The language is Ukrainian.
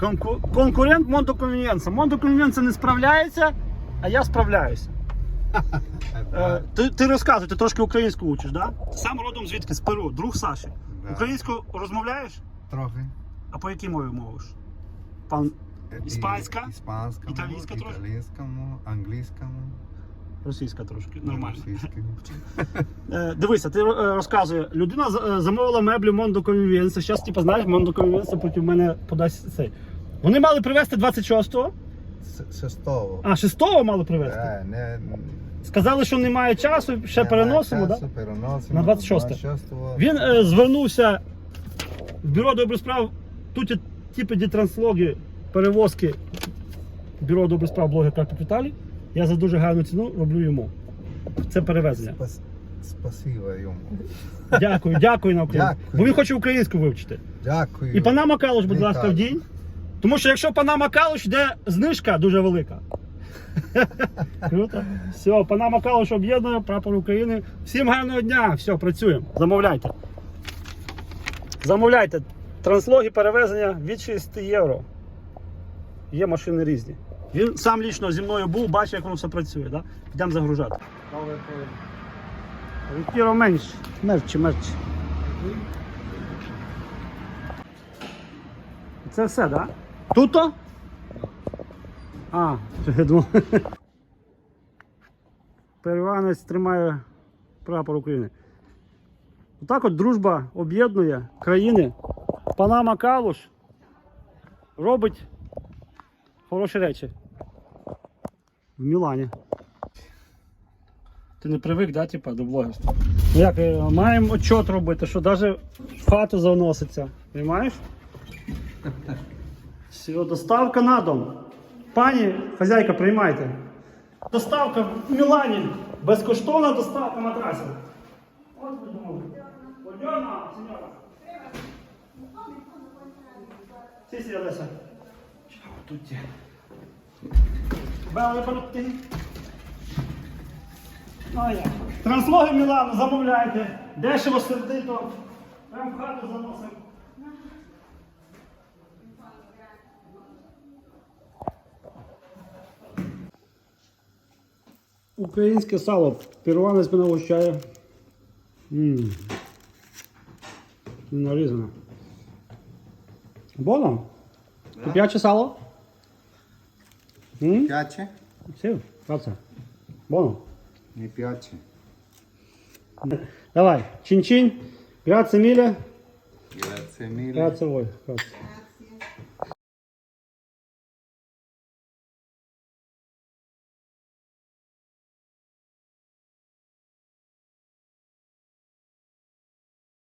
Конку... Конкурент Монтоконвенція. Монтоконвенція не справляється, а я справляюся. Е, ти, ти розказуй, ти трошки українську учиш, да? Сам родом звідки? З Перу, друг Саші. Да. Українську розмовляєш? Трохи. А по якій мові мовиш? Пан Іспанська? І- Іспанському, Італійська трошки? італійському, англійському, російська трошки, нормально. Е, дивися, ти е, розказує, людина е, замовила меблі Мондо Конвенція. Зараз, типу, знаєш, Мондо Конвенція проти мене подасть цей. Вони мали привезти 26-го, С- Шестого. а 6-го мали привезти. Е, не, Сказали, що немає часу, ще немає переносимо, часу, так? переносимо. На 26. 26-го. Він е, звернувся в бюро добрих справ. Тут типи дітранслоги, перевозки бюро добрих справ блогер капіталі. Я за дуже гарну ціну роблю йому. Це перевезення. Спас- Спасибо йому. Дякую, дякую на українську. Дякую. Бо він хоче українську вивчити. Дякую. І Панама Калуш, будь ласка, в день. Тому що якщо Панама Калуш, йде знижка дуже велика. Круто. Все, Панама Калуш об'єднує прапор України. Всім гарного дня. Все, працюємо. Замовляйте. Замовляйте. Транслоги перевезення від 6 євро. Є машини різні. Він сам лічно зі мною був, бачив, як воно все працює. Да? Йдемо загружати. Вікіро менш. Мерчі, мерчі. Це все, так? Да? Тут-то? А, я думав. Перуанець тримає прапор України. Отак от дружба об'єднує країни. Панама Калуш робить хороші речі. В Мілані. Ти не привик, да, типа, до блогерства? Ну як, е, маємо отчет робити, що навіть в хату заноситься. Понимаєш? Все, доставка на дом. Пані, хазяйка, приймайте. Доставка в Мілані. Безкоштовна доставка матрасів. Ось ви думали. Buongiorno, signora. Sì, sì, adesso. Ciao tutti. Ну? Транслоги Мілану замовляйте. Дешево сердито. Прям в хату заносимо. Українське сало. Перуанець мене вгощає. Ммм. Нарізано. Боно? Куп'яче сало? М? Piace? Sì, grazie. Buono. Не piace. Давай, чин-чин. Grazie mille. Grazie mille. Grazie a voi. Grazie.